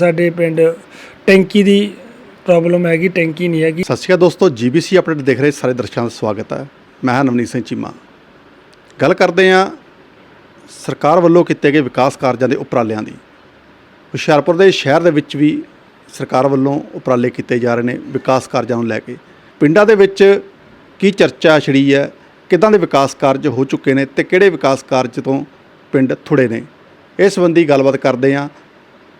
ਸਾਡੇ ਪਿੰਡ ਟੈਂਕੀ ਦੀ ਪ੍ਰੋਬਲਮ ਹੈਗੀ, ਟੈਂਕੀ ਨਹੀਂ ਹੈਗੀ। ਸਤਿ ਸ਼੍ਰੀ ਅਕਾਲ ਦੋਸਤੋ, ਜੀਬੀਸੀ ਅਪਡੇਟ ਦੇਖ ਰਹੇ ਸਾਰੇ ਦਰਸ਼ਕਾਂ ਦਾ ਸਵਾਗਤ ਹੈ। ਮੈਂ ਹਾਂ ਨਵਨੀਤ ਸਿੰਘ ਚੀਮਾ। ਗੱਲ ਕਰਦੇ ਹਾਂ ਸਰਕਾਰ ਵੱਲੋਂ ਕੀਤੇ ਗਏ ਵਿਕਾਸ ਕਾਰਜਾਂ ਦੇ ਉਪਰਾਲਿਆਂ ਦੀ। ਹੁਸ਼ਿਆਰਪੁਰ ਦੇ ਸ਼ਹਿਰ ਦੇ ਵਿੱਚ ਵੀ ਸਰਕਾਰ ਵੱਲੋਂ ਉਪਰਾਲੇ ਕੀਤੇ ਜਾ ਰਹੇ ਨੇ ਵਿਕਾਸ ਕਾਰਜਾਂ ਨੂੰ ਲੈ ਕੇ। ਪਿੰਡਾਂ ਦੇ ਵਿੱਚ ਕੀ ਚਰਚਾ ਛਿੜੀ ਹੈ, ਕਿੱਦਾਂ ਦੇ ਵਿਕਾਸ ਕਾਰਜ ਹੋ ਚੁੱਕੇ ਨੇ ਤੇ ਕਿਹੜੇ ਵਿਕਾਸ ਕਾਰਜ ਤੋਂ ਪਿੰਡ ਥੁੜੇ ਨੇ? ਇਸ ਸੰਬੰਧੀ ਗੱਲਬਾਤ ਕਰਦੇ ਹਾਂ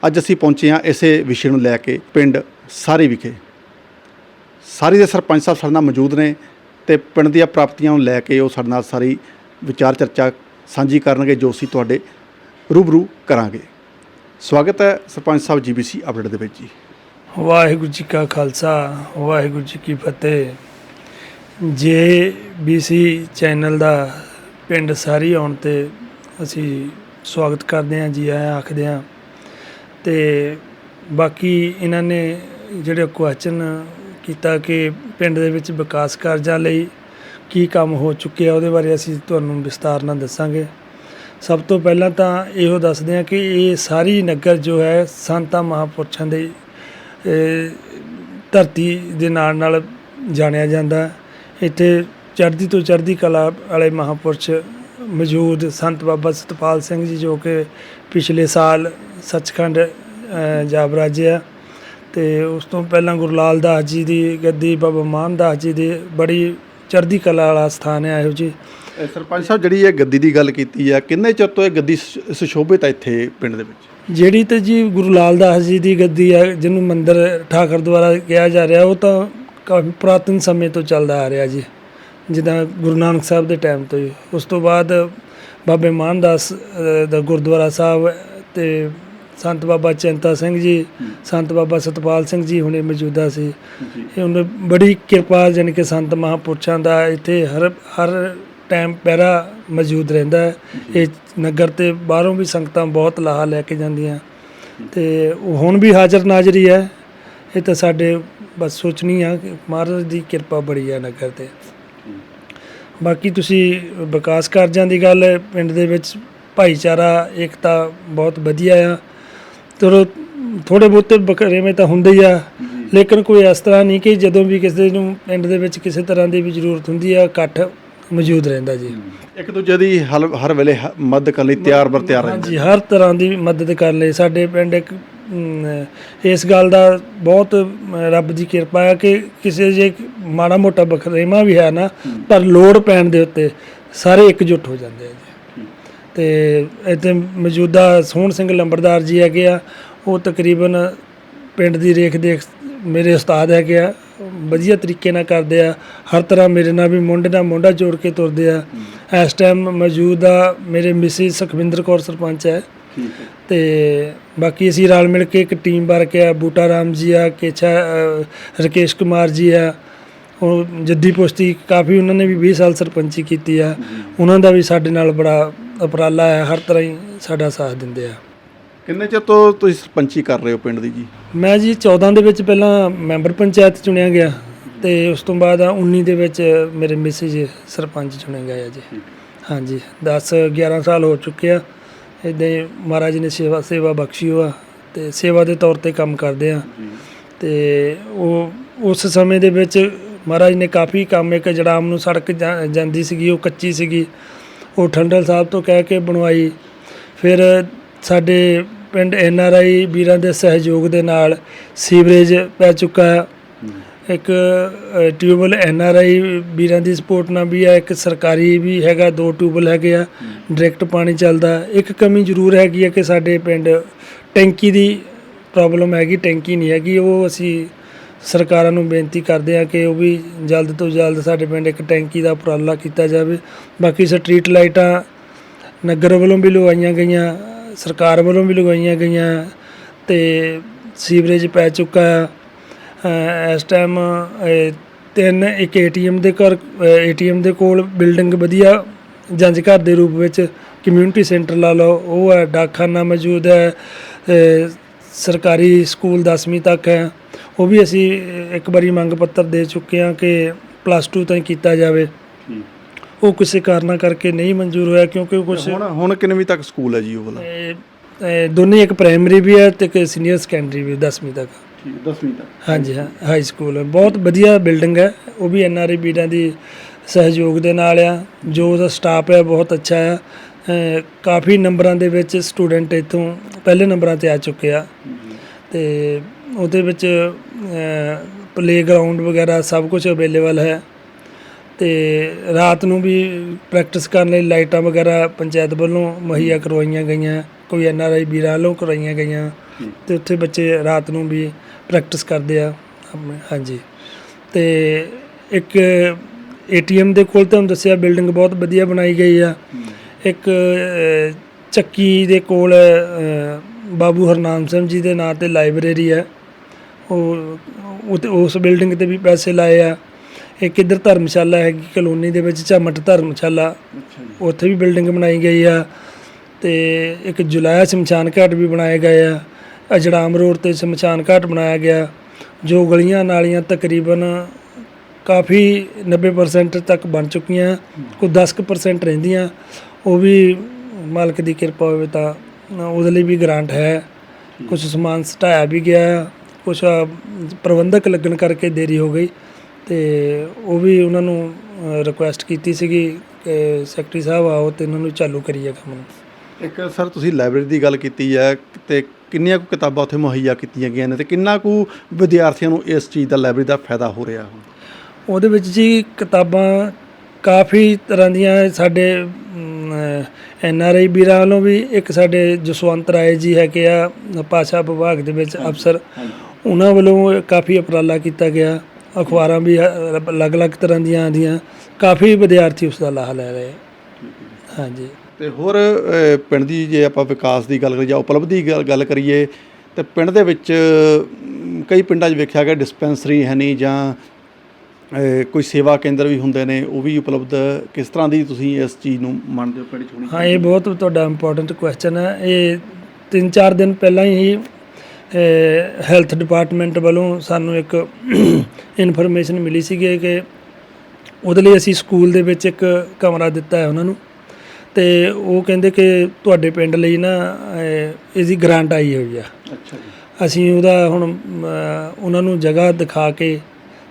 ਅੱਜ ਅਸੀਂ ਪਹੁੰਚੇ ਹਾਂ ਇਸੇ ਵਿਸ਼ੇ ਨੂੰ ਲੈ ਕੇ ਪਿੰਡ ਸਾਰੀ ਵਿਖੇ। ਸਾਰੀ ਦੇ ਸਰਪੰਚ ਸਾਹਿਬ ਸਾਡੇ ਨਾਲ ਮੌਜੂਦ ਨੇ ਤੇ ਪਿੰਡ ਦੀਆਂ ਪ੍ਰਾਪਤੀਆਂ ਨੂੰ ਲੈ ਕੇ ਉਹ ਸਾਡੇ ਨਾਲ ਸਾਰੀ ਵਿਚਾਰ ਚਰਚਾ ਸਾਂਝੀ ਕਰਨਗੇ, ਜੋ ਅਸੀਂ ਤੁਹਾਡੇ ਰੂਬਰੂ ਕਰਾਂਗੇ। ਸਵਾਗਤ ਹੈ ਸਰਪੰਚ ਸਾਹਿਬ ਜੀਬੀਸੀ ਅਪਡੇਟ ਦੇ ਵਿੱਚ ਜੀ। ਵਾਹਿਗੁਰੂ ਜੀ ਕਾ ਖਾਲਸਾ, ਵਾਹਿਗੁਰੂ ਜੀ ਕੀ ਫਤਿਹ। ਜੇ ਬੀਸੀ ਚੈਨਲ ਦਾ ਪਿੰਡ ਸਾਰੀ ਆਉਣ ਤੇ ਅਸੀਂ ਸਵਾਗਤ ਕਰਦੇ ਹਾਂ ਜੀ ਆਇਆਂ ਆਖਦੇ ਹਾਂ ਅਤੇ ਬਾਕੀ ਇਹਨਾਂ ਨੇ ਜਿਹੜੇ ਕੁਐਸਚਨ ਕੀਤਾ ਕਿ ਪਿੰਡ ਦੇ ਵਿੱਚ ਵਿਕਾਸ ਕਾਰਜਾਂ ਲਈ ਕੀ ਕੰਮ ਹੋ ਚੁੱਕਿਆ, ਉਹਦੇ ਬਾਰੇ ਅਸੀਂ ਤੁਹਾਨੂੰ ਵਿਸਤਾਰ ਨਾਲ ਦੱਸਾਂਗੇ। ਸਭ ਤੋਂ ਪਹਿਲਾਂ ਤਾਂ ਇਹੋ ਦੱਸਦੇ ਹਾਂ ਕਿ ਇਹ ਸਾਰੀ ਨਗਰ ਜੋ ਹੈ ਸੰਤਾਂ ਮਹਾਪੁਰਸ਼ਾਂ ਦੇ ਧਰਤੀ ਦੇ ਨਾਲ ਨਾਲ ਜਾਣਿਆ ਜਾਂਦਾ ਇੱਥੇ ਚੜ੍ਹਦੀ ਤੋਂ ਚੜ੍ਹਦੀ ਕਲਾ ਵਾਲੇ ਮਹਾਪੁਰਸ਼ ਮੌਜੂਦ ਸੰਤ ਬਾਬਾ ਸਤਪਾਲ ਸਿੰਘ ਜੀ ਜੋ ਕਿ ਪਿਛਲੇ ਸਾਲ ਸੱਚਖੰਡ ਅਹ, ਜਾ ਬਰਾਜਿਆ ਤੇ ਉਸ ਤੋਂ ਪਹਿਲਾਂ ਗੁਰੂ ਲਾਲ ਦਾਸ ਜੀ ਦੀ ਗੱਦੀ ਬਾਬਾ ਮਾਨ ਦਾਸ ਜੀ ਦੀ ਬੜੀ ਚੜ੍ਹਦੀ ਕਲਾ ਵਾਲਾ ਸਥਾਨ ਹੈ ਇਹੋ ਜੀ ਸਰਪੰਚ ਸਾਹਿਬ ਜਿਹੜੀ ਇਹ ਗੱਦੀ ਦੀ ਗੱਲ ਕੀਤੀ ਹੈ ਕਿੰਨੇ ਚਿਰ ਤੋਂ ਇਹ ਗੱਦੀ ਸੁਸ਼ੋਭਿਤ ਹੈ ਇੱਥੇ ਪਿੰਡ ਦੇ ਵਿੱਚ? ਜਿਹੜੀ ਤੇ ਜੀ ਗੁਰੂ ਲਾਲ ਦਾਸ ਜੀ ਦੀ ਗੱਦੀ ਹੈ ਜਿਹਨੂੰ ਮੰਦਿਰ ਠਾਕਰ ਦੁਆਰਾ ਕਿਹਾ ਜਾ ਰਿਹਾ ਉਹ ਤਾਂ ਕਾਫੀ ਪੁਰਾਤਨ ਸਮੇਂ ਤੋਂ ਚੱਲਦਾ ਆ ਰਿਹਾ ਜੀ। ਜਿੱਦਾਂ ਗੁਰੂ ਨਾਨਕ ਸਾਹਿਬ ਦੇ ਟਾਈਮ ਤੋਂ ਹੀ। ਉਸ ਤੋਂ ਬਾਅਦ ਬਾਬੇ ਮਾਨਦਾਸ ਦਾ ਗੁਰਦੁਆਰਾ ਸਾਹਿਬ ਤੇ ਸੰਤ ਬਾਬਾ ਚਿੰਤਾ ਸਿੰਘ ਜੀ ਸੰਤ ਬਾਬਾ ਸਤਪਾਲ ਸਿੰਘ ਜੀ ਹੁਣੇ ਮੌਜੂਦਾ ਸੀ। ਇਹ ਉਹਨੇ ਬੜੀ ਕਿਰਪਾ ਜਾਣੀ ਕਿ ਸੰਤ ਮਹਾਪੁਰਸ਼ਾਂ ਦਾ ਇੱਥੇ ਹਰ ਹਰ ਟਾਈਮ ਪਹਿਰਾ ਮੌਜੂਦ ਰਹਿੰਦਾ ਹੈ। ਇਹ ਨਗਰ ਤੇ ਬਾਹਰੋਂ ਵੀ ਸੰਗਤਾਂ ਬਹੁਤ ਲਾਹਾ ਲੈ ਕੇ ਜਾਂਦੀਆਂ। ਤੇ ਉਹ ਹੁਣ ਵੀ ਹਾਜ਼ਰ ਨਾਜ਼ਰੀ ਹੈ। ਇਹ ਤਾਂ ਸਾਡੇ ਬਸ ਸੋਚਣੀ ਆ ਕਿ ਮਹਾਰਾਜ ਦੀ ਕਿਰਪਾ ਬੜੀ ਹੈ ਨਗਰ ਤੇ। ਬਾਕੀ ਤੁਸੀਂ ਵਿਕਾਸ ਕਾਰਜਾਂ ਦੀ ਗੱਲ ਪਿੰਡ ਦੇ ਵਿੱਚ ਭਾਈਚਾਰਾ ਏਕਤਾ ਬਹੁਤ ਵਧੀਆ ਆ। ਚਲੋ ਥੋੜੇ ਬਹੁਤੇ ਬਕਰੇਵੇਂ ਤਾਂ ਹੁੰਦੇ ਹੀ ਆ। ਲੇਕਿਨ ਕੋਈ ਇਸ ਤਰ੍ਹਾਂ ਨਹੀਂ ਕਿ ਜਦੋਂ ਵੀ ਕਿਸੇ ਨੂੰ ਪਿੰਡ ਦੇ ਵਿੱਚ ਕਿਸੇ ਤਰ੍ਹਾਂ ਦੀ ਵੀ ਜ਼ਰੂਰਤ ਹੁੰਦੀ ਆ ਇਕੱਠ ਮੌਜੂਦ ਰਹਿੰਦਾ ਜੀ। ਇੱਕ ਦੂਜੇ ਦੀ ਹਲ- ਹਰ ਵੇਲੇ ਹ- ਮਦਦ ਕਰਨ ਲਈ ਤਿਆਰ ਬਰ ਤਿਆਰ ਰਹਿੰਦੇ ਹਾਂਜੀ ਹਰ ਤਰ੍ਹਾਂ ਦੀ ਮਦਦ ਕਰ ਲਈ ਸਾਡੇ ਪਿੰਡ ਇੱਕ ਅਮ, ਇਸ ਗੱਲ ਦਾ ਬਹੁਤ ਅਮ, ਰੱਬ ਦੀ ਕਿਰਪਾ ਹੈ ਕਿ ਕਿਸੇ ਜੇ ਮਾੜਾ ਮੋਟਾ ਬਖਰੇਵਾ ਵੀ ਹੈ ਨਾ ਪਰ ਲੋੜ ਪੈਣ ਦੇ ਉੱਤੇ ਸਾਰੇ ਇਕਜੁੱਟ ਹੋ ਜਾਂਦੇ ਆ ਜੀ। ਤੇ ਇੱਥੇ ਮੌਜੂਦਾ ਸੋਹਣ ਸਿੰਘ ਲੰਬੜਦਾਰ ਜੀ ਹੈਗੇ ਆ ਉਹ ਤਕਰੀਬਨ ਪਿੰਡ ਦੀ ਰੇਖ ਦੇਖ ਮੇਰੇ ਉਸਤਾਦ ਹੈਗੇ ਆ ਵਧੀਆ ਤਰੀਕੇ ਨਾਲ ਕਰਦੇ ਆ ਹਰ ਤਰ੍ਹਾਂ ਮੇਰੇ ਨਾਲ ਵੀ ਮੁੰਡੇ ਨਾਲ ਮੁੰਡਾ ਜੋੜ ਕੇ ਤੁਰਦੇ ਆ। ਇਸ ਟਾਈਮ ਮੌਜੂਦਾ ਮੇਰੇ ਮਿਸਿਸ ਸੁਖਵਿੰਦਰ ਕੌਰ ਸਰਪੰਚ ਹੈ। ਤੇ ਬਾਕੀ ਅਸੀਂ ਰਲ ਮਿਲ ਕੇ ਇੱਕ ਟੀਮ ਬਣ ਕੇ ਆ ਬੂਟਾ ਰਾਮ ਜੀ ਆ ਕੇਛਾ ਰਕੇਸ਼ ਕੁਮਾਰ ਜੀ ਆ ਉਹ ਜੱਦੀ ਪੁਸ਼ਤੀ ਕਾਫੀ ਉਹਨਾਂ ਨੇ ਵੀ 20 ਸਾਲ ਸਰਪੰਚੀ ਕੀਤੀ ਆ। ਉਹਨਾਂ ਦਾ ਵੀ ਸਾਡੇ ਨਾਲ ਬੜਾ ਉਪਰਾਲਾ ਹੈ ਹਰ ਤਰ੍ਹਾਂ ਹੀ ਸਾਡਾ ਸਾਥ ਦਿੰਦੇ ਆ। ਕਿੰਨੇ ਚਿਰ ਤੋਂ ਤੁਸੀਂ ਸਰਪੰਚੀ ਕਰ ਰਹੇ ਹੋ ਪਿੰਡ ਦੀ ਜੀ? ਮੈਂ ਜੀ 14 ਦੇ ਵਿੱਚ ਪਹਿਲਾਂ ਮੈਂਬਰ ਪੰਚਾਇਤ ਚੁਣਿਆ ਗਿਆ ਤੇ ਉਸ ਤੋਂ ਬਾਅਦ 19 ਦੇ ਵਿੱਚ ਮੇਰੇ ਮਿਸਿਸ ਸਰਪੰਚ ਚੁਣੇ ਗਏ ਆ ਜੀ। ਹਾਂਜੀ 10 11 ਸਾਲ ਹੋ ਚੁੱਕੇ ਆ। ਇਦਾਂ ਹੀ ਮਹਾਰਾਜ ਨੇ ਸੇਵਾ ਸੇਵਾ ਬਖਸ਼ੀ ਹੋਆ ਤੇ ਸੇਵਾ ਦੇ ਤੌਰ ਤੇ ਕੰਮ ਕਰਦੇ ਆ। ਤੇ ਉਹ ਉਸ ਸਮੇਂ ਦੇ ਵਿੱਚ ਮਹਾਰਾਜ ਨੇ ਕਾਫੀ ਕੰਮ ਇੱਕ ਜੜਾਮ ਨੂੰ ਸੜਕ ਜਾ- ਜਾਂਦੀ ਸੀਗੀ ਉਹ ਕੱਚੀ ਸੀਗੀ। ਉਹ ਠੰਡਲ ਸਾਹਿਬ ਤੋਂ ਕਹਿ ਕੇ ਬਣਵਾਈ। ਫਿਰ ਸਾਡੇ ਪਿੰਡ ਐਨ ਆਰ ਆਈ ਵੀਰਾਂ ਦੇ ਸਹਿਯੋਗ ਦੇ ਨਾਲ ਸੀਵਰੇਜ ਪੈ ਚੁੱਕਾ ਇੱਕ ਅ, ਟਿਊਬਲ ਐਨ ਆਰ ਆਈ ਵੀਰਾਂ ਦੀ ਸਪੋਰਟ ਨਾਲ ਵੀ ਆ ਇੱਕ ਸਰਕਾਰੀ ਵੀ ਹੈਗਾ ਦੋ ਟਿਊਬਲ ਹੈਗੇ ਆ ਡਾਇਰੈਕਟ ਪਾਣੀ ਚੱਲਦਾ। ਇੱਕ ਕਮੀ ਜ਼ਰੂਰ ਹੈਗੀ ਹੈ ਕਿ ਸਾਡੇ ਪਿੰਡ ਟੈਂਕੀ ਦੀ ਪ੍ਰੋਬਲਮ ਹੈਗੀ ਟੈਂਕੀ ਨਹੀਂ ਹੈਗੀ ਉਹ ਅਸੀਂ ਸਰਕਾਰਾਂ ਨੂੰ ਬੇਨਤੀ ਕਰਦੇ ਹਾਂ ਕਿ ਉਹ ਵੀ ਜਲਦ ਤੋਂ ਜਲਦ ਸਾਡੇ ਪਿੰਡ ਇੱਕ ਟੈਂਕੀ ਦਾ ਉਪਰਾਲਾ ਕੀਤਾ ਜਾਵੇ। ਬਾਕੀ ਸਟਰੀਟ ਲਾਈਟਾਂ ਨਗਰ ਵੱਲੋਂ ਵੀ ਲਗਵਾਈਆਂ ਗਈਆਂ, ਸਰਕਾਰ ਵੱਲੋਂ ਵੀ ਲਗਵਾਈਆਂ ਗਈਆਂ ਤੇ ਸੀਵਰੇਜ ਪੈ ਚੁੱਕਾ ਹੈ। ਇਸ ਟਾਈਮ ਤਿੰਨ ਇੱਕ ਏਟੀਐਮ ਦੇ ਘਰ ਏਟੀਐਮ ਦੇ ਕੋਲ ਬਿਲਡਿੰਗ ਵਧੀਆ ਜੰਜ ਘਰ ਦੇ ਰੂਪ ਵਿੱਚ ਕਮਿਊਨਿਟੀ ਸੈਂਟਰ ਲਾ ਲਓ, ਉਹ ਹੈ, ਡਾਕਖਾਨਾ ਮੌਜੂਦ ਹੈ ਸਰਕਾਰੀ ਸਕੂਲ 10ਵੀਂ ਤੱਕ ਹੈ। ਉਹ ਵੀ ਅਸੀਂ ਇੱਕ ਵਾਰੀ ਮੰਗ ਪੱਤਰ ਦੇ ਚੁੱਕੇ ਹਾਂ ਕਿ ਪਲੱਸ 2 ਤਾਈਂ ਕੀਤਾ ਜਾਵੇ। ਉਹ ਕਿਸੇ ਕਾਰਨਾਂ ਕਰਕੇ ਨਹੀਂ ਮਨਜ਼ੂਰ ਹੋਇਆ ਕਿਉਂਕਿ ਕੁਝ ਹੁਣ ਹੁਣ ਕਿੰਨਵੀਂ ਤੱਕ ਸਕੂਲ ਹੈ ਜੀ ਉਹ ਵਾਲਾ? ਤੇ ਦੋਨੇ ਇੱਕ ਪ੍ਰਾਇਮਰੀ ਵੀ ਹੈ ਤੇ ਇੱਕ ਸੀਨੀਅਰ ਸੈਕੰਡਰੀ ਵੀ 10ਵੀਂ ਤੱਕ। ਠੀਕ 10ਵੀਂ ਤੱਕ। ਹਾਂਜੀ ਹਾਂ ਹਾਈ ਸਕੂਲ ਹੈ। ਬਹੁਤ ਵਧੀਆ ਬਿਲਡਿੰਗ ਹੈ। ਉਹ ਵੀ ਐਨ ਆਰ ਆਈ ਵੀਰਾਂ ਦੀ ਸਹਿਯੋਗ ਦੇ ਨਾਲ ਆ। ਜੋ ਉਹਦਾ ਸਟਾਫ ਹੈ ਬਹੁਤ ਅੱਛਾ ਆ। ਕਾਫੀ ਨੰਬਰਾਂ ਦੇ ਵਿੱਚ ਸਟੂਡੈਂਟ ਇੱਥੋਂ ਪਹਿਲੇ ਨੰਬਰਾਂ ਤੇ ਆ ਚੁੱਕੇ ਆ। ਤੇ ਉਹਦੇ ਵਿੱਚ ਪਲੇਗਰਾਉਂਡ ਵਗੈਰਾ ਸਭ ਕੁਝ ਅਵੇਲੇਬਲ ਹੈ। ਤੇ ਰਾਤ ਨੂੰ ਵੀ ਪ੍ਰੈਕਟਿਸ ਕਰਨ ਲਈ ਲਾਈਟਾਂ ਵਗੈਰਾ ਪੰਚਾਇਤ ਵੱਲੋਂ ਮੁਹੱਈਆ ਕਰਵਾਈਆਂ ਗਈਆਂ, ਕੋਈ ਐਨ ਆਰ ਆਈ ਵੀਰਾਂ ਵੱਲੋਂ ਕਰਵਾਈਆਂ ਗਈਆਂ ਤੇ ਉੱਥੇ ਬੱਚੇ ਰਾਤ ਨੂੰ ਵੀ ਪ੍ਰੈਕਟਿਸ ਕਰਦੇ ਆ। ਆਪਣੇ- ਹਾਂਜੀ। ਤੇ ਇੱਕ ਏਟੀਐਮ ਦੇ ਕੋਲ ਤੁਹਾਨੂੰ ਦੱਸਿਆ ਬਿਲਡਿੰਗ ਬਹੁਤ ਵਧੀਆ ਬਣਾਈ ਗਈ ਆ। ਇੱਕ ਚੱਕੀ ਦੇ ਕੋਲ ਬਾਬੂ ਹਰਨਾਮ ਸਿੰਘ ਜੀ ਦੇ ਨਾਂ ਤੇ ਲਾਇਬ੍ਰੇਰੀ ਹੈ ਉਹ ਉਸ ਬਿਲਡਿੰਗ ਤੇ ਵੀ ਪੈਸੇ ਲਾਏ ਆ। ਇੱਕ ਇੱਧਰ ਧਰਮਸ਼ਾਲਾ ਹੈਗੀ ਕਲੋਨੀ ਦੇ ਵਿੱਚ ਝਮਟ ਧਰਮਸ਼ਾਲਾ। ਉੱਥੇ ਵੀ ਬਿਲਡਿੰਗ ਬਣਾਈ ਗਈ ਆ ਤੇ ਇੱਕ ਜੁਲਾਇਆ ਸ਼ਮਸ਼ਾਨ ਘਾਟ ਵੀ ਬਣਾਏ ਗਏ ਆ। ਅਜੜਾਮ ਰੋਡ ਤੇ ਸ਼ਮਸ਼ਾਨ ਘਾਟ ਬਣਾਇਆ ਗਿਆ। ਜੋ ਗਲੀਆਂ ਨਾਲੀਆਂ ਤਕਰੀਬਨ ਕਾਫੀ 90% ਤੱਕ ਬਣ ਚੁੱਕੀਆਂ ਕੋਈ 10% ਰਹਿੰਦੀਆਂ। ਉਹ ਵੀ ਮਾਲਕ ਦੀ ਕਿਰਪਾ ਹੋਵੇ ਤਾਂ ਉਹਦੇ ਲਈ ਵੀ ਗ੍ਰਾਂਟ ਹੈ। ਕੁਝ ਸਮਾਨ ਸਟਾਇਆ ਵੀ ਗਿਆ। ਕੁਝ ਪ੍ਰਬੰਧਕ ਲੱਗਣ ਕਰਕੇ ਦੇਰੀ ਹੋ ਗਈ ਤੇ ਉਹ ਵੀ ਉਹਨਾਂ ਨੂੰ ਰਿਕੁਐਸਟ ਕੀਤੀ ਸੀਗੀ ਕਿ ਸੈਕਟਰੀ ਸਾਹਿਬ ਆਓ ਤੇ ਇਹਨਾਂ ਨੂੰ ਚਾਲੂ ਕਰੀਏ ਕੰਮ ਨੂੰ। ਇੱਕ ਸਰ ਤੁਸੀਂ ਲਾਇਬ੍ਰੇਰੀ ਦੀ ਗੱਲ ਕੀਤੀ ਹੈ ਤੇ ਕਿੰਨੀਆਂ ਕੁ ਕਿਤਾਬਾਂ ਉੱਥੇ ਮੁਹੱਈਆ ਕੀਤੀਆਂ ਗਈਆਂ ਨੇ ਤੇ ਕਿੰਨਾ ਕੁ ਵਿਦਿਆਰਥੀਆਂ ਨੂੰ ਇਸ ਚੀਜ਼ ਦਾ ਲਾਇਬ੍ਰੇਰੀ ਦਾ ਫਾਇਦਾ ਹੋ ਰਿਹਾ ਉਹਦੇ ਵਿੱਚ ਜੀ ਕਿਤਾਬਾਂ ਕਾਫੀ ਤਰ੍ਹਾਂ ਦੀਆਂ ਸਾਡੇ ਐਨ ਆਰ ਆਈ ਵੀਰਾਂ ਵੱਲੋਂ ਵੀ ਇੱਕ ਸਾਡੇ ਜਸਵੰਤ ਰਾਏ ਜੀ ਹੈਗੇ ਆ ਭਾਸ਼ਾ ਵਿਭਾਗ ਦੇ ਵਿੱਚ ਅਫਸਰ। ਉਹਨਾਂ ਵੱਲੋਂ ਕਾਫੀ ਉਪਰਾਲਾ ਕੀਤਾ ਗਿਆ। ਅਖਬਾਰਾਂ ਵੀ ਅਲੱਗ-ਅਲੱਗ ਤਰ੍ਹਾਂ ਦੀਆਂ ਆਉਂਦੀਆਂ। ਕਾਫੀ ਵਿਦਿਆਰਥੀ ਉਸ ਦਾ ਲਾਹਾ ਲੈ ਰਹੇ। ਹਾਂਜੀ। ਤੇ ਹੋਰ ਪਿੰਡ ਦੀ ਜੇ ਆਪਾਂ ਵਿਕਾਸ ਦੀ ਗੱਲ ਕਰੀਏ ਜਾਂ ਉਪਲਬਧੀ ਦੀ ਗੱਲ- ਕਰੀਏ ਤੇ ਪਿੰਡ ਦੇ ਵਿੱਚ ਕਈ ਪਿੰਡਾਂ 'ਚ ਵੇਖਿਆ ਗਿਆ ਡਿਸਪੈਂਸਰੀ ਹੈ ਨਹੀਂ ਜਾਂ ਕੋਈ ਸੇਵਾ ਕੇਂਦਰ ਵੀ ਹੁੰਦੇ ਨੇ ਉਹ ਵੀ ਉਪਲਬਧ। ਕਿਸ ਤਰ੍ਹਾਂ ਦੀ ਤੁਸੀਂ ਇਸ ਚੀਜ਼ ਨੂੰ ਮੰਨਦੇ ਹੋ ਪਿੰਡ 'ਚ ਹੋਣੀ ਹਾਂ ਇਹ ਬਹੁਤ ਤੁਹਾਡਾ ਇੰਪੋਰਟੈਂਟ ਕੁਐਸਚਨ ਹੈ। ਇਹ 3-4 ਦਿਨ ਪਹਿਲਾਂ ਹੀ ਹੈਲਥ ਡਿਪਾਰਟਮੈਂਟ ਵੱਲੋਂ ਸਾਨੂੰ ਇੱਕ ਇਨਫੋਰਮੇਸ਼ਨ ਮਿਲੀ ਸੀਗੀ ਕਿ ਉਹਦੇ ਲਈ ਅਸੀਂ ਸਕੂਲ ਦੇ ਵਿੱਚ ਇੱਕ ਕਮਰਾ ਦਿੱਤਾ ਹੈ ਉਹਨਾਂ ਨੂੰ। ਤੇ ਉਹ ਕਹਿੰਦੇ ਕਿ ਤੁਹਾਡੇ ਪਿੰਡ ਲਈ ਨਾ ਇਹ- ਇਹਦੀ ਗ੍ਰਾਂਟ ਆਈ ਹੋਈ ਆ। ਅੱਛਾ ਜੀ। ਅਸੀਂ ਉਹਦਾ ਹੁਣ ਉਹਨਾਂ ਨੂੰ ਜਗ੍ਹਾ ਦਿਖਾ ਕੇ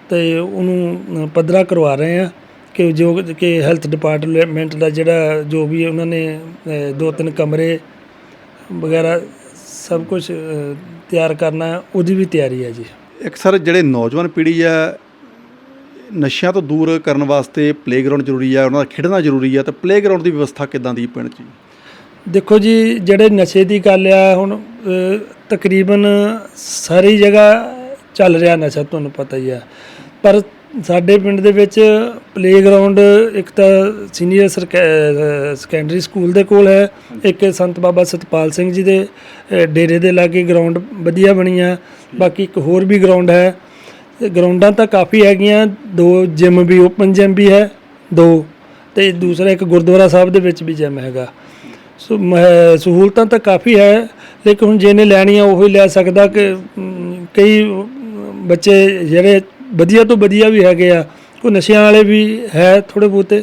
ਤੇ ਉਹਨੂੰ ਪੱਧਰਾ ਕਰਵਾ ਰਹੇ ਆ ਕਿ ਜੋ ਕਿ ਹੈਲਥ ਡਿਪਾਰਟਮੈਂਟ ਦਾ ਜਿਹੜਾ ਜੋ ਵੀ ਉਹਨਾਂ ਨੇ ਦੋ ਤਿੰਨ ਕਮਰੇ ਵਗੈਰਾ ਸਭ ਕੁਝ ਤਿਆਰ ਕਰਨਾ ਹੈ ਉਹਦੀ ਵੀ ਤਿਆਰੀ ਹੈ ਜੀ ਇੱਕ ਸਰ ਜਿਹੜੇ ਨੌਜਵਾਨ ਪੀੜ੍ਹੀ ਆ ਨਸ਼ਿਆਂ ਤੋਂ ਦੂਰ ਕਰਨ ਵਾਸਤੇ ਪਲੇਗਰਾਉਂਡ ਜ਼ਰੂਰੀ ਆ ਉਹਨਾਂ ਦਾ ਖੇਡਣਾ ਜ਼ਰੂਰੀ ਆ ਤੇ ਪਲੇਗਰਾਉਂਡ ਦੀ ਵਿਵਸਥਾ ਕਿਦਾਂ ਦੀ ਪਿੰਡ 'ਚ? ਦੇਖੋ ਜੀ ਜਿਹੜੇ ਨਸ਼ੇ ਦੀ ਗੱਲ ਆ ਹੁਣ ਤਕਰੀਬਨ ਸਾਰੀ ਜਗ੍ਹਾ ਚੱਲ ਰਿਹਾ ਨਸ਼ਾ ਤੁਹਾਨੂੰ ਪਤਾ ਹੀ ਆ ਪਰ ਸਾਡੇ ਪਿੰਡ ਦੇ ਵਿੱਚ ਪਲੇਗਰਾਉਂਡ ਇੱਕ ਤਾਂ ਸੀਨੀਅਰ ਸੈਕੰਡਰੀ ਸਕੂਲ ਦੇ ਕੋਲ ਹੈ। ਇੱਕ ਸੰਤ ਬਾਬਾ ਸਤਪਾਲ ਸਿੰਘ ਜੀ ਦੇ ਡੇਰੇ ਦੇ ਲਾਗੇ ਗਰਾਊਂਡ ਵਧੀਆ ਬਣੀ ਆ। ਬਾਕੀ ਇੱਕ ਹੋਰ ਵੀ ਗਰਾਊਂਡ ਹੈ। ਗਰਾਊਂਡਾਂ ਤਾਂ ਕਾਫੀ ਹੈਗੀਆਂ। ਦੋ ਜਿਮ ਵੀ ਓਪਨ ਜਿਮ ਵੀ ਹੈ। ਦੋ। ਤੇ ਦੂਸਰਾ ਇੱਕ ਗੁਰਦੁਆਰਾ ਸਾਹਿਬ ਦੇ ਵਿੱਚ ਵੀ ਜਿਮ ਹੈਗਾ। ਸੋ ਮ- ਸਹੂਲਤਾਂ ਤਾਂ ਕਾਫੀ ਹੈ। ਲੇਕਿਨ ਹੁਣ ਜਿਹਨੇ ਲੈਣੀ ਆ ਹੀ ਲੈ ਸਕਦਾ ਕਿ ਕਈ ਬੱਚੇ ਜਿਹੜੇ ਵਧੀਆ ਤੋਂ ਵਧੀਆ ਵੀ ਹੈਗੇ ਆ। ਕੋਈ ਨਸ਼ਿਆਂ ਵਾਲੇ ਵੀ ਹੈ ਥੋੜੇ ਬਹੁਤੇ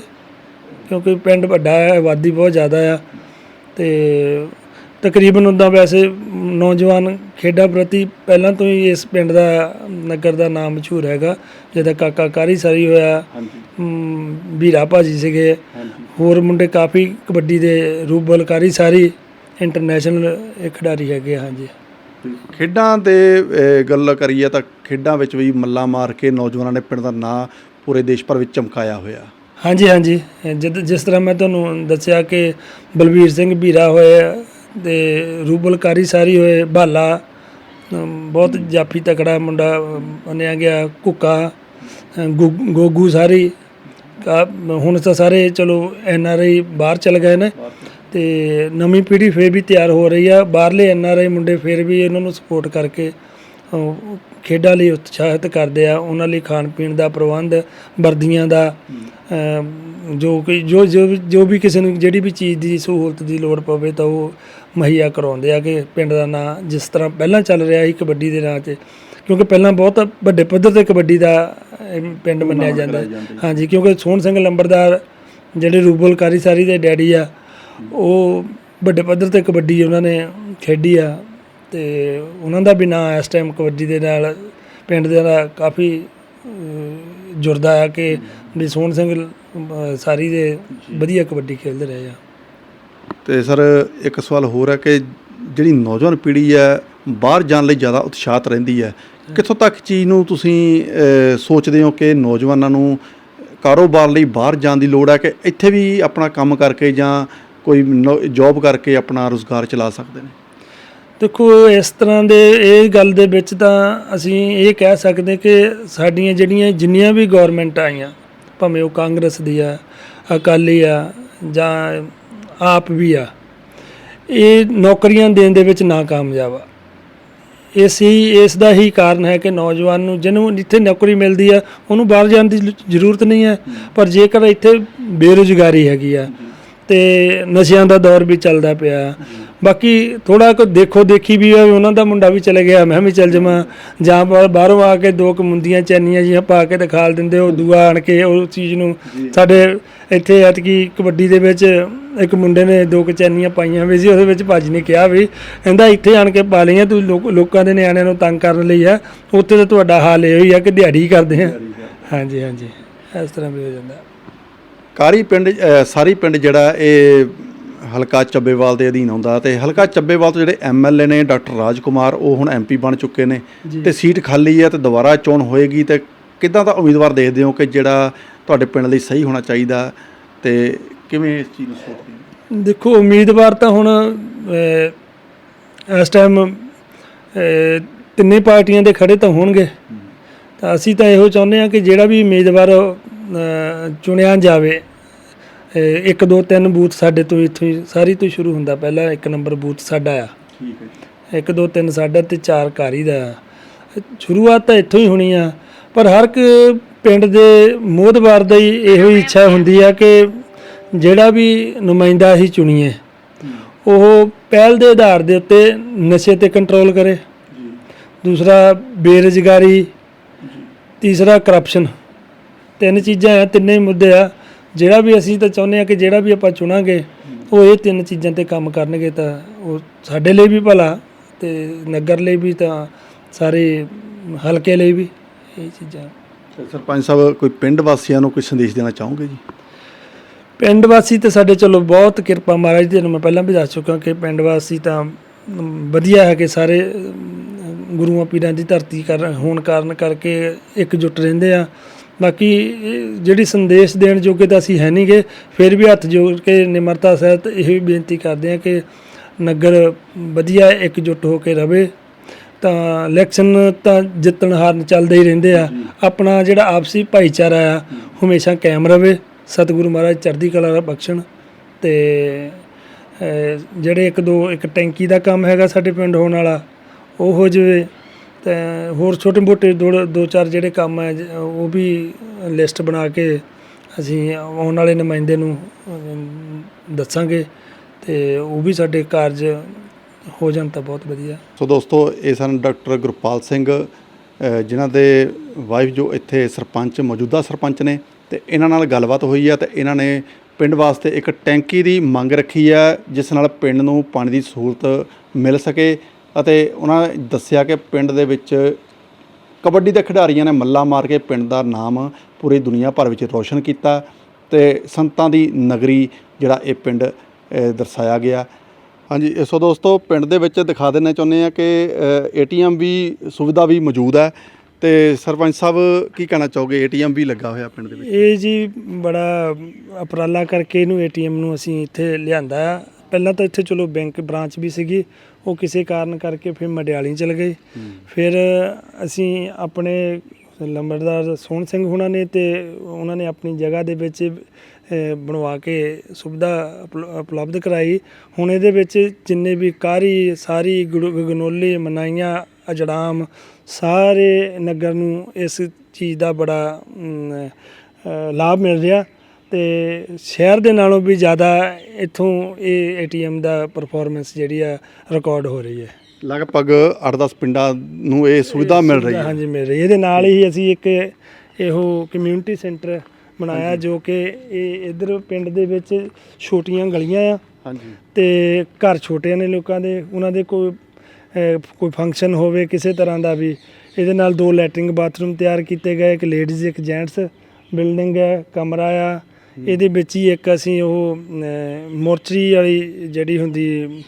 ਕਿਉਂਕਿ ਪਿੰਡ ਵੱਡਾ ਹੈ ਆਬਾਦੀ ਬਹੁਤ ਜ਼ਿਆਦਾ ਆ। ਤੇ ਤਕਰੀਬਨ ਉਦਾਂ ਵੈਸੇ ਨੌਜਵਾਨ ਖੇਡਾਂ ਪ੍ਰਤੀ ਪਹਿਲਾਂ ਤੋਂ ਹੀ ਇਸ ਪਿੰਡ ਦਾ ਨਗਰ ਦਾ ਨਾਮ ਮਸ਼ਹੂਰ ਹੈਗਾ। ਜਿਹਦਾ ਕਾਕਾ ਕਾਰੀ ਸਾਰੀ ਹੋਇਆ ਵੀਰਾ ਭਾਜੀ ਸੀਗੇ। ਹੋਰ ਮੁੰਡੇ ਕਾਫੀ ਕਬੱਡੀ ਦੇ ਰੂਬਲ ਕਾਰੀ ਸਾਰੀ ਇੰਟਰਨੈਸ਼ਨਲ ਇਹ ਖਿਡਾਰੀ ਹੈਗੇ ਹਾਂਜੀ। ਖੇਡਾਂ ਦੇ ਗੱਲ ਕਰੀਏ ਤਾਂ ਖੇਡਾਂ ਵਿੱਚ ਵੀ ਮੱਲਾ ਮਾਰ ਕੇ ਨੌਜਵਾਨਾਂ ਨੇ ਪਿੰਡ ਦਾ ਨਾਂ ਪੂਰੇ ਦੇਸ਼ ਭਰ ਵਿੱਚ ਚਮਕਾਇਆ ਹੋਇਆ। ਹਾਂਜੀ ਹਾਂਜੀ। ਜਿੱਦ ਜਿਸ ਤਰ੍ਹਾਂ ਮੈਂ ਤੁਹਾਨੂੰ ਦੱਸਿਆ ਕਿ ਬਲਵੀਰ ਸਿੰਘ ਵੀਰਾ ਹੋਏ ਤੇ ਰੂਬਲ ਕਾਰੀ ਸਾਰੀ ਹੋਏ ਅਮ, ਬਹੁਤ ਜਾਫੀ ਤਕੜਾ ਮੁੰਡਾ ਮੰਨਿਆ ਗਿਆ ਕੁੱਕਾ ਗੋਗੂ ਸਾਰੀ। ਹੁਣ ਤਾਂ ਸਾਰੇ ਚਲੋ ਐਨ ਆਰ ਆਈ ਬਾਹਰ ਚਲ ਗਏ ਨੇ। ਤੇ ਨਵੀਂ ਪੀੜ੍ਹੀ ਫੇਰ ਵੀ ਤਿਆਰ ਹੋ ਰਹੀ ਆ। ਬਾਹਰਲੇ ਐਨ ਆਰ ਆਈ ਮੁੰਡੇ ਫੇਰ ਵੀ ਇਹਨਾਂ ਨੂੰ ਸਪੋਰਟ ਕਰਕੇ ਖੇਡਾਂ ਲਈ ਉਤਸ਼ਾਹਿਤ ਕਰਦੇ ਆ। ਉਹਨਾਂ ਲਈ ਖਾਣ ਪੀਣ ਦਾ ਪ੍ਰਬੰਧ ਵਰਦੀਆਂ ਦਾ ਜੋ ਕਿ ਜੋ ਜੋ ਵੀ- ਜੋ ਵੀ ਕਿਸੇ ਨੂੰ ਜਿਹੜੀ ਵੀ ਚੀਜ਼ ਦੀ ਸਹੂਲਤ ਦੀ ਲੋੜ ਪਵੇ ਤਾਂ ਉਹ ਮੁਹੱਈਆ ਕਰਾਉਂਦੇ ਆ ਕਿ ਪਿੰਡ ਦਾ ਨਾਂ ਜਿਸ ਤਰ੍ਹਾਂ ਪਹਿਲਾਂ ਚੱਲ ਰਿਹਾ ਸੀ ਕਬੱਡੀ ਦੇ ਨਾਂ 'ਤੇ ਕਿਉਂਕਿ ਪਹਿਲਾਂ ਬਹੁਤ ਵੱਡੇ ਪੱਧਰ ਤੇ ਕਬੱਡੀ ਦਾ ਪਿੰਡ ਮੰਨਿਆ ਜਾਂਦਾ। ਹਾਂਜੀ ਕਿਉਂਕਿ ਸੋਹਣ ਸਿੰਘ ਲੰਬਰਦਾਰ ਜਿਹੜੇ ਰੂਬਲ ਕਾਰੀ ਸਾਰੀ ਦੇ ਡੈਡੀ ਆ ਉਹ ਵੱਡੇ ਪੱਧਰ ਤੇ ਕਬੱਡੀ ਉਹਨਾਂ ਨੇ ਖੇਡੀ ਆ ਤੇ ਉਹਨਾਂ ਦਾ ਵੀ ਨਾਂ ਇਸ ਟਾਈਮ ਕਬੱਡੀ ਦੇ ਨਾਲ ਪਿੰਡ ਦੇ ਨਾਲ ਕਾਫੀ ਜੁੜਦਾ ਆ ਕਿ ਵੀ ਸੋਹਣ ਸਿੰਘ ਸਾਰੀ ਦੇ ਵਧੀਆ ਕਬੱਡੀ ਖੇਡਦੇ ਰਹੇ ਆ। ਤੇ ਸਰ, ਇੱਕ ਸਵਾਲ ਹੋਰ ਹੈ ਕਿ ਜਿਹੜੀ ਨੌਜਵਾਨ ਪੀੜ੍ਹੀ ਹੈ, ਬਾਹਰ ਜਾਣ ਲਈ ਜ਼ਿਆਦਾ ਉਤਸ਼ਾਹਤ ਰਹਿੰਦੀ ਹੈ, ਕਿੱਥੋਂ ਤੱਕ ਚੀਜ਼ ਨੂੰ ਤੁਸੀਂ ਸੋਚਦੇ ਹੋ ਕਿ ਨੌਜਵਾਨਾਂ ਨੂੰ ਕਾਰੋਬਾਰ ਲਈ ਬਾਹਰ ਜਾਣ ਦੀ ਲੋੜ ਹੈ ਕਿ ਇੱਥੇ ਵੀ ਆਪਣਾ ਕੰਮ ਕਰਕੇ ਜਾਂ ਕੋਈ ਜੌਬ ਕਰਕੇ ਆਪਣਾ ਰੋਜ਼ਗਾਰ ਚਲਾ ਸਕਦੇ ਨੇ। ਦੇਖੋ, ਇਸ ਤਰ੍ਹਾਂ ਦੇ ਇਹ ਗੱਲ ਦੇ ਵਿੱਚ ਤਾਂ ਅਸੀਂ ਇਹ ਕਹਿ ਸਕਦੇ ਕਿ ਸਾਡੀਆਂ ਜਿਹੜੀਆਂ ਜਿੰਨੀਆਂ ਵੀ ਗਵਰਨਮੈਂਟ ਆਈਆਂ, ਭਾਵੇਂ ਉਹ ਕਾਂਗਰਸ ਦੀ ਆ, ਅਕਾਲੀ ਆ, ਜਾਂ ਆਪ ਵੀ ਆ, ਇਹ ਨੌਕਰੀਆਂ ਦੇਣ ਦੇ ਵਿੱਚ ਨਾਕਾਮਯਾਬ ਆ। ਇਸ ਹੀ ਇਸ ਦਾ ਹੀ ਕਾਰਨ ਹੈ ਕਿ ਨੌਜਵਾਨ ਨੂੰ, ਜਿਹਨੂੰ ਜਿੱਥੇ ਨੌਕਰੀ ਮਿਲਦੀ ਆ, ਉਹਨੂੰ ਬਾਹਰ ਜਾਣ ਦੀ ਜ਼ਰੂਰਤ ਨਹੀਂ ਹੈ। ਪਰ ਜੇਕਰ ਇੱਥੇ ਬੇਰੁਜ਼ਗਾਰੀ ਹੈਗੀ ਆ ਤੇ ਨਸ਼ਿਆਂ ਦਾ ਦੌਰ ਵੀ ਚੱਲਦਾ ਪਿਆ। ਬਾਕੀ ਥੋੜਾ ਕੁ ਦੇਖੋ ਦੇਖੀ ਵੀ ਹੋਵੇ ਉਹਨਾਂ ਦਾ ਮੁੰਡਾ ਵੀ ਚਲੇ ਗਿਆ ਮੈਂ ਵੀ ਚੱਲ ਜਾਵਾਂ। ਜਾਂ ਬਾਹਰੋਂ ਆ ਕੇ ਦੋ ਕੁ ਮੁੰਦੀਆਂ ਚੈਨੀਆਂ ਜੀਆਂ ਪਾ ਕੇ ਦਿਖਾਲ ਦਿੰਦੇ ਉਹ ਦੂਆ ਆਣ ਕੇ ਉਹ ਚੀਜ਼ ਨੂੰ। ਸਾਡੇ ਇੱਥੇ ਐਤਕੀ ਕਬੱਡੀ ਦੇ ਵਿੱਚ ਇੱਕ ਮੁੰਡੇ ਨੇ ਦੋ ਕੁ ਚੈਨੀਆਂ ਪਾਈਆਂ ਵੀ ਸੀ ਉਹਦੇ ਵਿੱਚ ਭਾਜੀ ਨੇ ਕਿਹਾ ਵੀ ਕਹਿੰਦਾ ਇੱਥੇ ਆਣ ਕੇ ਪਾ ਲਈਆਂ ਤੂੰ ਲੋਕ- ਲੋਕਾਂ ਦੇ ਨਿਆਣਿਆਂ ਨੂੰ ਤੰਗ ਕਰਨ ਲਈ ਆ। ਉੱਥੇ ਤਾਂ ਤੁਹਾਡਾ ਹਾਲ ਇਹੋ ਹੀ ਆ ਕਿ ਦਿਹਾੜੀ ਕਰਦੇ ਆ। ਹਾਂਜੀ ਹਾਂਜੀ। ਇਸ ਤਰ੍ਹਾਂ ਵੀ ਹੋ ਜਾਂਦਾ। ਕਾਰੀ ਪਿੰਡ ਸਾਰੀ ਪਿੰਡ ਜਿਹੜਾ ਇਹ ਹਲਕਾ ਚੱਬੇਵਾਲ ਦੇ ਅਧੀਨ ਆਉਂਦਾ ਤੇ ਹਲਕਾ ਚੱਬੇਵਾਲ ਤੋਂ ਜਿਹੜੇ ਐਮਐਲਏ ਨੇ ਡਾਕਟਰ ਰਾਜ ਕੁਮਾਰ ਉਹ ਹੁਣ ਐਮਪੀ ਬਣ ਚੁੱਕੇ ਨੇ ਤੇ ਸੀਟ ਖਾਲੀ ਹੈ ਤੇ ਦੁਬਾਰਾ ਚੋਣ ਹੋਏਗੀ ਤੇ ਕਿੱਦਾਂ ਦਾ ਉਮੀਦਵਾਰ ਦੇਖਦੇ ਹੋ ਕਿ ਜਿਹੜਾ ਤੁਹਾਡੇ ਪਿੰਡ ਲਈ ਸਹੀ ਹੋਣਾ ਚਾਹੀਦਾ ਤੇ ਕਿਵੇਂ ਇਸ ਚੀਜ਼ ਨੂੰ ਸੋਚਦੇ ਹੋ ਦੇਖੋ ਉਮੀਦਵਾਰ ਤਾਂ ਹੁਣ ਇਸ ਟਾਈਮ ਤਿੰਨੇ ਪਾਰਟੀਆਂ ਦੇ ਖੜੇ ਤਾਂ ਹੋਣਗੇ। ਤਾਂ ਅਸੀਂ ਤਾਂ ਇਹੋ ਚਾਹੁੰਦੇ ਹਾਂ ਕਿ ਜਿਹੜਾ ਵੀ ਉਮੀਦਵਾਰ ਚੁਣਿਆ ਜਾਵੇ। 1 2 3 ਬੂਥ ਸਾਡੇ ਤੋਂ ਇੱਥੋਂ ਹੀ ਸਾਰੀ ਤੋਂ ਸ਼ੁਰੂ ਹੁੰਦਾ। ਪਹਿਲਾ ਇੱਕ ਨੰਬਰ ਬੂਥ ਸਾਡਾ ਆ। ਠੀਕ ਹੈ 1 2 3 ਸਾਡਾ ਤੇ 4 ਘਰ ਦਾ। ਸ਼ੁਰੂਆਤ ਤਾਂ ਇੱਥੋਂ ਹੀ ਹੋਣੀ ਆ। ਪਰ ਹਰ ਇੱਕ ਪਿੰਡ ਦੇ ਮੋਹਦਵਾਰ ਦਾ ਹੀ ਇਹੋ ਹੀ ਇੱਛਾ ਹੁੰਦੀ ਆ ਕਿ ਜਿਹੜਾ ਵੀ ਨੁਮਾਇੰਦਾ ਅਸੀਂ ਚੁਣੀਏ ਉਹ ਪਹਿਲ ਦੇ ਆਧਾਰ ਦੇ ਉੱਤੇ ਨਸ਼ੇ ਤੇ ਕੰਟਰੋਲ ਕਰੇ। ਦੂਸਰਾ ਬੇਰੁਜ਼ਗਾਰੀ। ਤੀਸਰਾ ਕਰਪਸ਼ਨ ਤਿੰਨ ਚੀਜ਼ਾਂ ਆ ਤਿੰਨੇ ਹੀ ਮੁੱਦੇ ਆ। ਜਿਹੜਾ ਵੀ ਅਸੀਂ ਤਾਂ ਚਾਹੁੰਦੇ ਆ ਕਿ ਜਿਹੜਾ ਵੀ ਆਪਾਂ ਚੁਣਾਂਗੇ ਉਹ ਇਹ ਤਿੰਨ ਚੀਜ਼ਾਂ ਤੇ ਕੰਮ ਕਰਨਗੇ ਤਾਂ ਉਹ ਸਾਡੇ ਲਈ ਵੀ ਭਲਾ ਤੇ ਨਗਰ ਲਈ ਵੀ ਤਾਂ ਸਾਰੇ ਹਲਕੇ ਲਈ ਵੀ ਇਹ ਚੀਜ਼ਾਂ। ਸਰਪੰਚ ਸਾਹਿਬ ਕੋਈ ਪਿੰਡ ਵਾਸੀਆਂ ਨੂੰ ਕੋਈ ਸੰਦੇਸ਼ ਦੇਣਾ ਚਾਹੋਗੇ ਜੀ? ਪਿੰਡ ਵਾਸੀ ਤੇ ਸਾਡੇ ਚਲੋ ਬਹੁਤ ਕਿਰਪਾ ਮਹਾਰਾਜ ਦੀ ਨੂੰ ਮੈਂ ਪਹਿਲਾਂ ਵੀ ਦੱਸ ਚੁੱਕਾ ਕਿ ਪਿੰਡ ਵਾਸੀ ਤਾਂ ਵਧੀਆ ਹੈ ਕਿ ਸਾਰੇ ਗੁਰੂਆਂ ਪੀਰਾਂ ਦੀ ਧਰਤੀ ਕਰ ਹੋਣ ਕਾਰਨ ਕਰਕੇ ਇਕਜੁੱਟ ਰਹਿੰਦੇ ਆ। ਬਾਕੀ ਜਿਹੜੀ ਸੰਦੇਸ਼ ਦੇਣ ਜੋਗੇ ਤਾਂ ਅਸੀਂ ਹੈ ਨਹੀਂਗੇ। ਫਿਰ ਵੀ ਹੱਥ ਜੋੜ ਕੇ ਨਿਮਰਤਾ ਸਹਿਤ ਇਹ ਵੀ ਬੇਨਤੀ ਕਰਦੇ ਆ ਕਿ ਨਗਰ ਵਧੀਆ ਇਕਜੁੱਟ ਹੋ ਕੇ ਰਵੇ। ਤਾਂ ਇਲੈਕਸ਼ਨ ਤਾਂ ਜਿੱਤਣ ਹਾਰਨ ਚੱਲਦੇ ਹੀ ਰਹਿੰਦੇ ਆ। ਆਪਣਾ ਜਿਹੜਾ ਆਪਸੀ ਭਾਈਚਾਰਾ ਆ ਹਮੇਸ਼ਾ ਕਾਇਮ ਰਵੇ। ਸਤਿਗੁਰੂ ਮਹਾਰਾਜ ਚੜ੍ਹਦੀ ਕਲਾ ਦਾ ਬਖਸ਼ਣ। ਤੇ ਜਿਹੜੇ ਇੱਕ ਦੋ ਇੱਕ ਟੈਂਕੀ ਦਾ ਕੰਮ ਹੈਗਾ ਸਾਡੇ ਪਿੰਡ ਹੋਣ ਵਾਲਾ ਉਹ ਹੋ ਜਾਵੇ। ਤੇ ਹੋਰ ਛੋਟੇ ਮੋਟੇ ਦੋ ਦੋ ਚਾਰ ਜਿਹੜੇ ਕੰਮ ਹੈ ਉਹ ਵੀ ਲਿਸਟ ਬਣਾ ਕੇ ਅਸੀਂ ਆਉਣ ਵਾਲੇ ਨੁਮਾਇੰਦੇ ਨੂੰ ਦੱਸਾਂਗੇ ਤੇ ਉਹ ਵੀ ਸਾਡੇ ਕਾਰਜ ਹੋ ਜਾਣ ਤਾਂ ਬਹੁਤ ਵਧੀਆ। ਸੋ ਦੋਸਤੋ ਇਹ ਸਨ ਡਾਕਟਰ ਗੁਰਪਾਲ ਸਿੰਘ ਅ, ਜਿਨ੍ਹਾਂ ਦੇ ਵਾਈਫ ਜੋ ਇੱਥੇ ਸਰਪੰਚ ਮੌਜੂਦਾ ਸਰਪੰਚ ਨੇ ਤੇ ਇਹਨਾਂ ਨਾਲ ਗੱਲਬਾਤ ਹੋਈ ਆ ਤੇ ਇਹਨਾਂ ਨੇ ਪਿੰਡ ਵਾਸਤੇ ਇੱਕ ਟੈਂਕੀ ਦੀ ਮੰਗ ਰੱਖੀ ਆ ਜਿਸ ਨਾਲ ਪਿੰਡ ਨੂੰ ਪਾਣੀ ਦੀ ਸਹੂਲਤ ਮਿਲ ਸਕੇ। ਅਤੇ ਉਹਨਾਂ ਨੇ ਦੱਸਿਆ ਕਿ ਪਿੰਡ ਦੇ ਵਿੱਚ ਕਬੱਡੀ ਦੇ ਖਿਡਾਰੀਆਂ ਨੇ ਮੱਲਾ ਮਾਰ ਕੇ ਪਿੰਡ ਦਾ ਨਾਮ ਪੂਰੀ ਦੁਨੀਆ ਭਰ ਵਿੱਚ ਰੋਸ਼ਨ ਕੀਤਾ ਤੇ ਸੰਤਾਂ ਦੀ ਨਗਰੀ ਜਿਹੜਾ ਇਹ ਪਿੰਡ ਅ, ਦਰਸਾਇਆ ਗਿਆ। ਹਾਂਜੀ ਸੋ ਦੋਸਤੋ ਪਿੰਡ ਦੇ ਵਿੱਚ ਦਿਖਾ ਦੇਣਾ ਚਾਹੁੰਦੇ ਆ ਕਿ ਏਟੀਐਮ ਵੀ ਸੁਵਿਧਾ ਵੀ ਮੌਜੂਦ ਹੈ। ਤੇ ਸਰਪੰਚ ਸਾਹਿਬ ਕੀ ਕਹਿਣਾ ਚਾਹੋਗੇ? ਏਟੀਐਮ ਵੀ ਲੱਗਾ ਹੋਇਆ ਪਿੰਡ ਦੇ ਵਿੱਚ। ਇਹ ਜੀ ਬੜਾ ਉਪਰਾਲਾ ਕਰਕੇ ਇਹਨੂੰ ਏਟੀਐਮ ਨੂੰ ਅਸੀਂ ਇੱਥੇ ਲਿਆਂਦਾ ਆ ਪਹਿਲਾਂ ਤਾਂ ਇੱਥੇ ਚਲੋ ਬੈਂਕ ਬ੍ਰਾਂਚ ਵੀ ਸੀਗੀ ਉਹ ਕਿਸੇ ਕਾਰਨ ਕਰਕੇ ਫਿਰ ਮਡਿਆਲੀ ਚਲ ਗਏ। ਫਿਰ ਅਸੀਂ ਆਪਣੇ ਲੰਬੜਦਾਰ ਸੋਹਣ ਸਿੰਘ ਹੁਣਾਂ ਨੇ ਤੇ ਉਹਨਾਂ ਨੇ ਆਪਣੀ ਜਗ੍ਹਾ ਦੇ ਵਿੱਚ ਬਣਵਾ ਕੇ ਸੁਵਿਧਾ ਉਪਲ- ਉਪਲਬਧ ਕਰਾਈ। ਹੁਣ ਇਹਦੇ ਵਿੱਚ ਜਿੰਨੇ ਵੀ ਕਾਰੀ ਸਾਰੀ ਗਗਨੋਲੀ ਮਨਾਈਆਂ ਅਜੜਾਮ ਸਾਰੇ ਨਗਰ ਨੂੰ ਇਸ ਚੀਜ਼ ਦਾ ਬੜਾ ਲਾਭ ਮਿਲ ਰਿਹਾ। ਤੇ ਸ਼ਹਿਰ ਦੇ ਨਾਲੋਂ ਵੀ ਜ਼ਿਆਦਾ ਇੱਥੋਂ ਇਹ ਏਟੀਐਮ ਦਾ ਪਰਫਾਰਮੈਂਸ ਜਿਹੜੀ ਆ ਰਿਕਾਰਡ ਹੋ ਰਹੀ ਹੈ। ਲਗਭਗ 8-10 ਪਿੰਡਾਂ ਨੂੰ ਇਹ ਸੁਵਿਧਾ ਮਿਲ ਰਹੀ ਹੈ। ਹਾਂਜੀ ਮਿਲ ਰਹੀ ਹੈ। ਇਹਦੇ ਨਾਲ ਹੀ ਅਸੀਂ ਇੱਕ ਇਹੋ ਕਮਿਊਨਿਟੀ ਸੈਂਟਰ ਬਣਾਇਆ ਜੋ ਕਿ ਇਹ ਇਧਰ ਪਿੰਡ ਦੇ ਵਿੱਚ ਛੋਟੀਆਂ ਗਲੀਆਂ ਆ। ਹਾਂਜੀ। ਤੇ ਘਰ ਛੋਟੇ ਨੇ ਲੋਕਾਂ ਦੇ ਉਹਨਾਂ ਦੇ ਕੋਈ ਕੋਈ ਫੰਕਸ਼ਨ ਹੋਵੇ ਕਿਸੇ ਤਰ੍ਹਾਂ ਦਾ ਵੀ ਇਹਦੇ ਨਾਲ ਦੋ ਲੈਟਰਿੰਗ ਬਾਥਰੂਮ ਤਿਆਰ ਕੀਤੇ ਗਏ ਇੱਕ ਲੇਡੀਜ਼ ਇੱਕ ਜੈਂਟਸ ਬਿਲਡਿੰਗ ਹੈ ਕਮਰਾ ਆ ਇਹਦੇ ਵਿੱਚ ਹੀ ਇੱਕ ਅਸੀਂ ਉਹ ਮੋਰਚਰੀ ਵਾਲੀ ਜਿਹੜੀ ਹੁੰਦੀ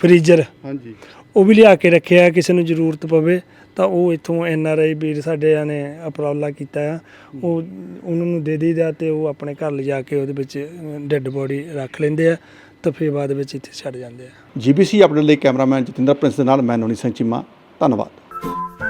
ਫਰੀਜ਼ਰ ਹਾਂਜੀ। ਉਹ ਵੀ ਲਿਆ ਕੇ ਰੱਖਿਆ ਕਿਸੇ ਨੂੰ ਜ਼ਰੂਰਤ ਪਵੇ ਤਾਂ ਉਹ ਇੱਥੋਂ ਐਨ ਆਰ ਆਈ ਵੀਰ ਸਾਡੇ ਨੇ ਉਪਰਾਲਾ ਕੀਤਾ ਆ। ਉਹ ਉਹਨਾਂ ਨੂੰ ਦੇ ਦੇਈਦਾ ਤੇ ਉਹ ਆਪਣੇ ਘਰ ਲਿਜਾ ਕੇ ਉਹਦੇ ਵਿੱਚ ਡੈੱਡ ਬੋਡੀ ਰੱਖ ਲੈਂਦੇ ਆ ਤਾਂ ਫਿਰ ਬਾਅਦ ਵਿੱਚ ਇੱਥੇ ਛੱਡ ਜਾਂਦੇ ਆ। ਜੀਬੀਸੀ ਅਪਡੇਟ ਲਈ ਕੈਮਰਾਮੈਨ ਜਤਿੰਦਰ ਪ੍ਰਿੰਸ ਦੇ ਨਾਲ ਮੈਂ ਨਵਨੀ ਸਿੰਘ ਚੀਮਾ। ਧੰਨਵਾਦ।